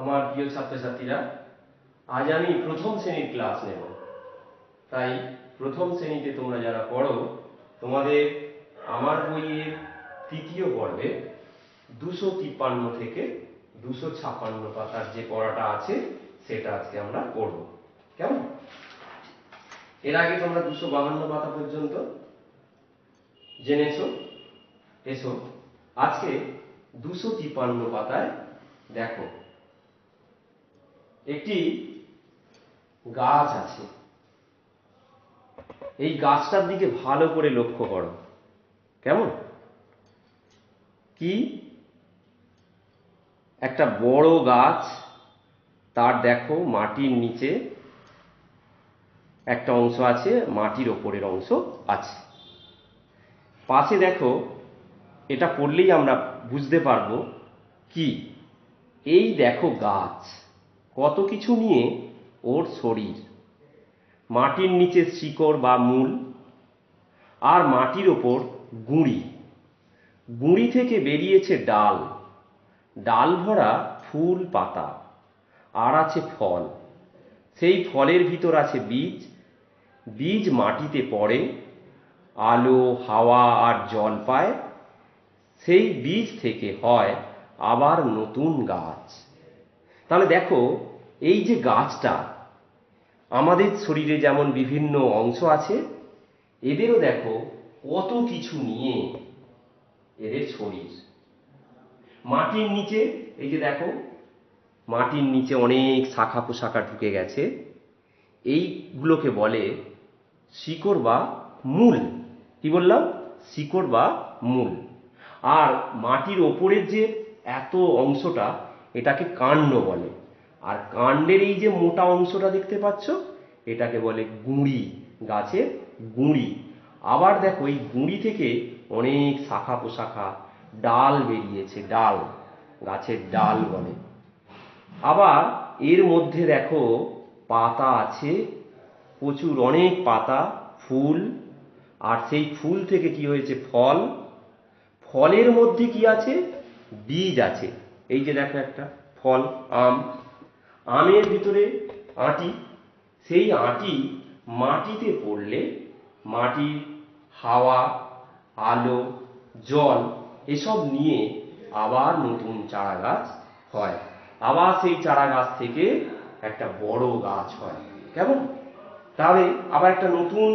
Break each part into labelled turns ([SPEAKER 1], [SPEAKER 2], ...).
[SPEAKER 1] আমার প্রিয় ছাত্রছাত্রীরা আজ আমি প্রথম শ্রেণীর ক্লাস নেব তাই প্রথম শ্রেণীতে তোমরা যারা পড়ো তোমাদের আমার বইয়ের তৃতীয় পর্বে দুশো তিপ্পান্ন থেকে দুশো ছাপ্পান্ন পাতার যে পড়াটা আছে সেটা আজকে আমরা পড়ব কেমন এর আগে তোমরা দুশো বাহান্ন পাতা পর্যন্ত জেনেছো এসো আজকে দুশো তিপ্পান্ন পাতায় দেখো একটি গাছ আছে এই গাছটার দিকে ভালো করে লক্ষ্য করো কেমন কি একটা বড় গাছ তার দেখো মাটির নিচে একটা অংশ আছে মাটির ওপরের অংশ আছে পাশে দেখো এটা পড়লেই আমরা বুঝতে পারবো কি এই দেখো গাছ কত কিছু নিয়ে ওর শরীর মাটির নিচে শিকড় বা মূল আর মাটির ওপর গুঁড়ি গুঁড়ি থেকে বেরিয়েছে ডাল ডাল ভরা ফুল পাতা আর আছে ফল সেই ফলের ভিতর আছে বীজ বীজ মাটিতে পড়ে আলো হাওয়া আর জল পায় সেই বীজ থেকে হয় আবার নতুন গাছ তাহলে দেখো এই যে গাছটা আমাদের শরীরে যেমন বিভিন্ন অংশ আছে এদেরও দেখো কত কিছু নিয়ে এদের শরীর মাটির নিচে এই যে দেখো মাটির নিচে অনেক শাখা পোশাখা ঢুকে গেছে এইগুলোকে বলে শিকড় বা মূল কি বললাম শিকড় বা মূল আর মাটির ওপরের যে এত অংশটা এটাকে কাণ্ড বলে আর কাণ্ডের এই যে মোটা অংশটা দেখতে পাচ্ছ এটাকে বলে গুঁড়ি গাছের গুঁড়ি আবার দেখো এই গুঁড়ি থেকে অনেক শাখা পোশাখা ডাল বেরিয়েছে ডাল গাছের ডাল বলে আবার এর মধ্যে দেখো পাতা আছে প্রচুর অনেক পাতা ফুল আর সেই ফুল থেকে কি হয়েছে ফল ফলের মধ্যে কি আছে বীজ আছে এই যে দেখো একটা ফল আম আমের ভিতরে আটি সেই আটি মাটিতে পড়লে মাটির হাওয়া আলো জল এসব নিয়ে আবার নতুন চারা গাছ হয় আবার সেই চারা গাছ থেকে একটা বড় গাছ হয় কেমন তাহলে আবার একটা নতুন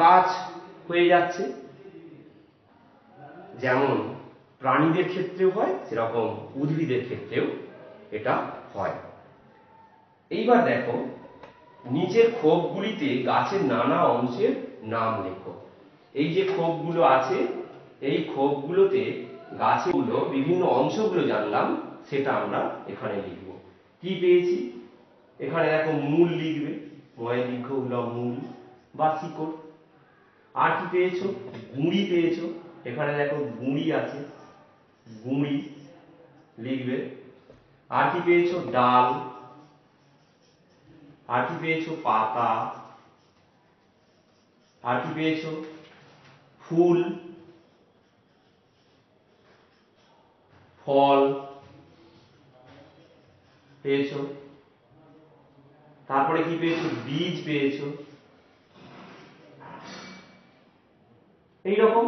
[SPEAKER 1] গাছ হয়ে যাচ্ছে যেমন প্রাণীদের ক্ষেত্রেও হয় সেরকম উদ্ভিদের ক্ষেত্রেও এটা হয় এইবার দেখো নিচের ক্ষোভগুলিতে গাছের নানা অংশের নাম লেখো এই যে ক্ষোভগুলো আছে এই ক্ষোভগুলোতে গাছগুলো বিভিন্ন অংশগুলো জানলাম সেটা আমরা এখানে লিখব কি পেয়েছি এখানে দেখো মূল লিখবে ময় লিখো মূল বা শিকড় আর কি পেয়েছো গুঁড়ি পেয়েছো এখানে দেখো গুঁড়ি আছে গুঁড়ি লিখবে আর কি পেয়েছো ডাল আর কি পেয়েছো পাতা আর কি পেয়েছো ফুল ফল পেয়েছো তারপরে কি পেয়েছো বীজ পেয়েছো এইরকম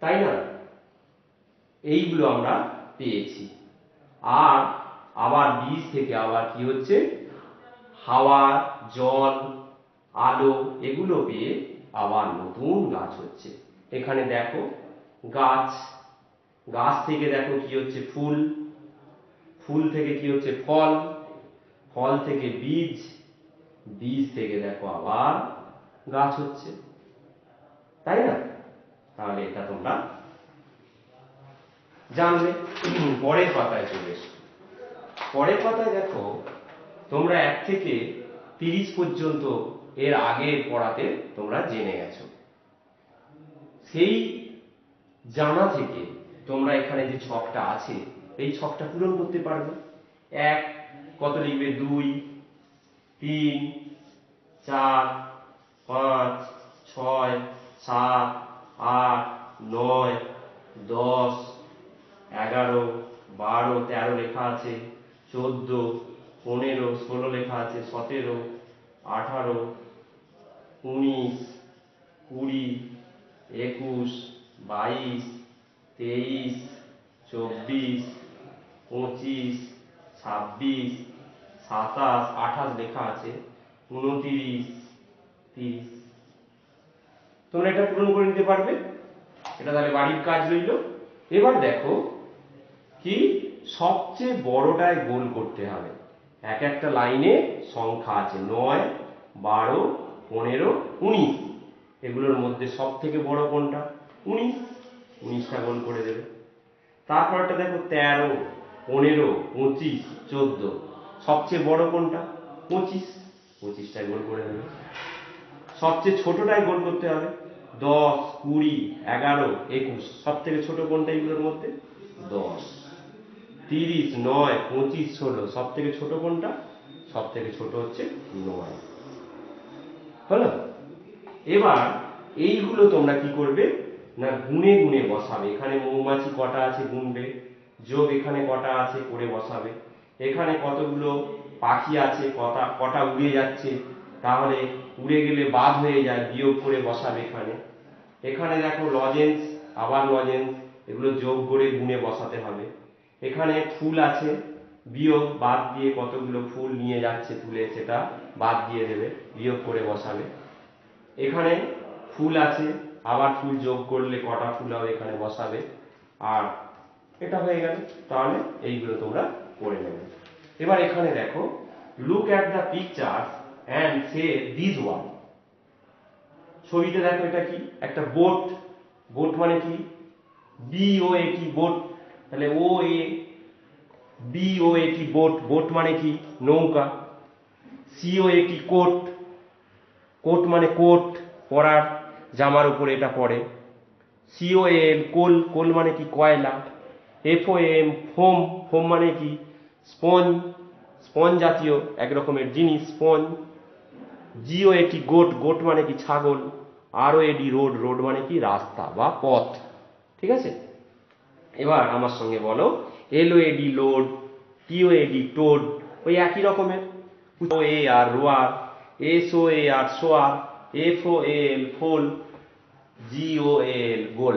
[SPEAKER 1] তাই না এইগুলো আমরা পেয়েছি আর আবার বীজ থেকে আবার কি হচ্ছে হাওয়া জল আলো এগুলো পেয়ে আবার নতুন গাছ হচ্ছে এখানে দেখো গাছ গাছ থেকে দেখো কি হচ্ছে ফুল ফুল থেকে কি হচ্ছে ফল ফল থেকে বীজ বীজ থেকে দেখো আবার গাছ হচ্ছে তাই না তাহলে এটা তোমরা জানলে পরের পাতায় চলে এসো পরের পাতায় দেখো তোমরা এক থেকে তিরিশ পর্যন্ত এর আগের পড়াতে তোমরা জেনে গেছো সেই জানা থেকে তোমরা এখানে যে ছকটা আছে এই ছকটা পূরণ করতে পারবে এক কত লিখবে দুই তিন চার পাঁচ ছয় সাত আট নয় দশ এগারো বারো তেরো লেখা আছে চোদ্দ পনেরো ষোলো লেখা আছে সতেরো আঠারো উনিশ কুড়ি একুশ বাইশ তেইশ চব্বিশ পঁচিশ ছাব্বিশ সাতাশ আঠাশ লেখা আছে উনতিরিশ তিরিশ তোমরা এটা পূরণ করে নিতে পারবে এটা তাহলে বাড়ির কাজ রইল এবার দেখো কি সবচেয়ে বড়টায় গোল করতে হবে এক একটা লাইনে সংখ্যা আছে নয় বারো পনেরো উনিশ এগুলোর মধ্যে সব থেকে বড় কোনটা উনিশ উনিশটা গোল করে দেবে তারপরটা দেখো তেরো পনেরো পঁচিশ চোদ্দ সবচেয়ে বড় কোনটা পঁচিশ পঁচিশটায় গোল করে দেবে সবচেয়ে ছোটটায় গোল করতে হবে দশ কুড়ি এগারো একুশ সব থেকে ছোট কোনটা এগুলোর মধ্যে দশ তিরিশ নয় পঁচিশ ষোলো সব থেকে ছোটো কোনটা সব থেকে ছোটো হচ্ছে নয় হলো এবার এইগুলো তোমরা কি করবে না গুনে গুনে বসাবে এখানে মৌমাছি কটা আছে গুনবে যোগ এখানে কটা আছে করে বসাবে এখানে কতগুলো পাখি আছে কটা কটা উড়ে যাচ্ছে তাহলে উড়ে গেলে বাদ হয়ে যায় বিয়োগ করে বসাবে এখানে এখানে দেখো লজেন্স আবার লজেন্স এগুলো যোগ করে গুনে বসাতে হবে এখানে ফুল আছে বিয়োগ বাদ দিয়ে কতগুলো ফুল নিয়ে যাচ্ছে তুলে সেটা বাদ দিয়ে দেবে বিয়োগ করে বসাবে এখানে ফুল আছে আবার ফুল যোগ করলে কটা ফুল হবে এখানে বসাবে আর এটা হয়ে গেল তাহলে এইগুলো তোমরা করে নেবে এবার এখানে দেখো look at the picture and say these one ছবিতে দেখো এটা কি একটা বোট বোট মানে কি বি ও এ কি বোট তাহলে ও এ বি ও এ কি বোট বোট মানে কি নৌকা সি ও এ কি কোট কোট মানে কোট পরার জামার উপরে এটা পড়ে সিও এম কোল কোল মানে কি কয়লা F O M foam foam মানে কি স্পন স্পন জাতীয় এক রকমের জিনিস স্পন জিও এটি গোট গোট মানে কি ছাগল আরও এডি রোড রোড মানে কি রাস্তা বা পথ ঠিক আছে এবার আমার সঙ্গে বলো এডি লোড এডি টোড ওই একই রকমের ও এ আর রোয়ার এস ও এ আর সোয়ার এফ ও এল ফোল জি ও এল গোল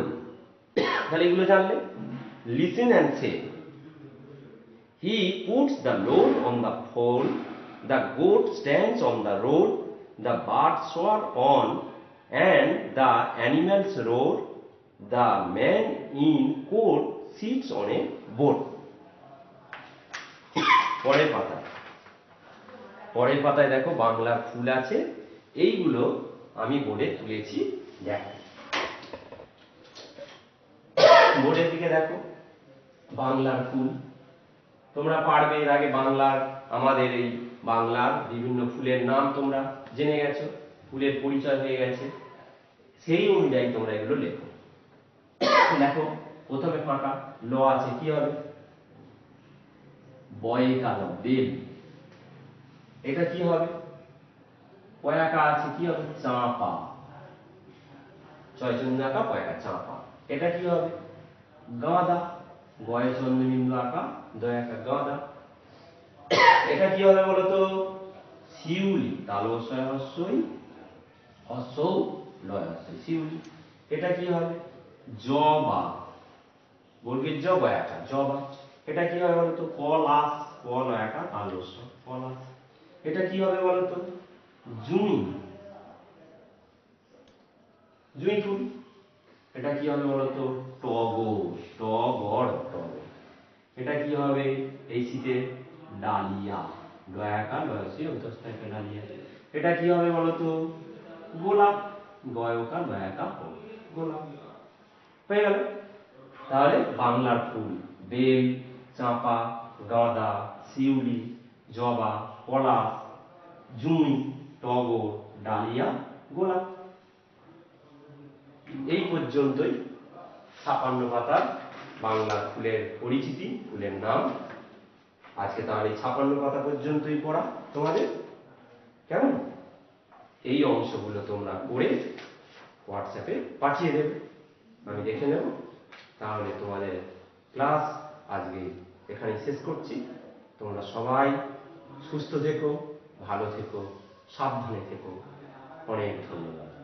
[SPEAKER 1] তাহলে এগুলো জানলে listen and say he puts the load on the foal the goat stands on the road the bird soar on and the animals road The man in coat sits on a boat. পরের পাতা পরের পাতায় দেখো বাংলা ফুল আছে এইগুলো আমি বোর্ডে তুলেছি দেখ বোর্ডের দিকে দেখো বাংলার ফুল তোমরা পারবে এর আগে বাংলার আমাদের এই বাংলার বিভিন্ন ফুলের নাম তোমরা জেনে গেছো ফুলের পরিচয় হয়ে গেছে সেই অনুযায়ী তোমরা এগুলো লেখো দেখো প্রথমে ফাঁকা ল আছে কি হবে বয়ে কারণ দিন এটা কি হবে পয়াকা আছে কি হবে চাঁপা ছয় চন্দ্র আঁকা পয়াকা চাঁপা এটা কি হবে গাঁদা গয়ে চন্দ্রবিন্দু আঁকা দয়াকা গাঁদা এটা কি হবে বলতো শিউলি তালবশয় হস্যই হস্য লয় হস্যই শিউলি এটা কি হবে জবা জব একা জবা এটা কি হবে বলতো কল একা এটা কি হবে বলতো জুঁই জুঁই ফুল এটা কি হবে বলতো টগর টগর টগর এটা কি হবে এই শীতে ডালিয়া ডয়াকা ডয়াসি অন্তস্থায়ী ডালিয়া এটা কি হবে বলতো গোলাপ গয়কা ডয়াকা গোলাপ হয়ে গেল তাহলে বাংলার ফুল বেল চাঁপা গাঁদা শিউলি জবা পলাশ জুঁই টগর ডালিয়া গোলাপ এই পর্যন্তই ছাপান্ন পাতার বাংলার ফুলের পরিচিতি ফুলের নাম আজকে তাহলে ছাপান্ন পাতা পর্যন্তই পড়া তোমাদের কেমন এই অংশগুলো তোমরা করে হোয়াটসঅ্যাপে পাঠিয়ে দেবে আমি দেখে নেব তাহলে তোমাদের ক্লাস আজকে এখানে শেষ করছি তোমরা সবাই সুস্থ থেকো ভালো থেকো সাবধানে থেকো অনেক ধন্যবাদ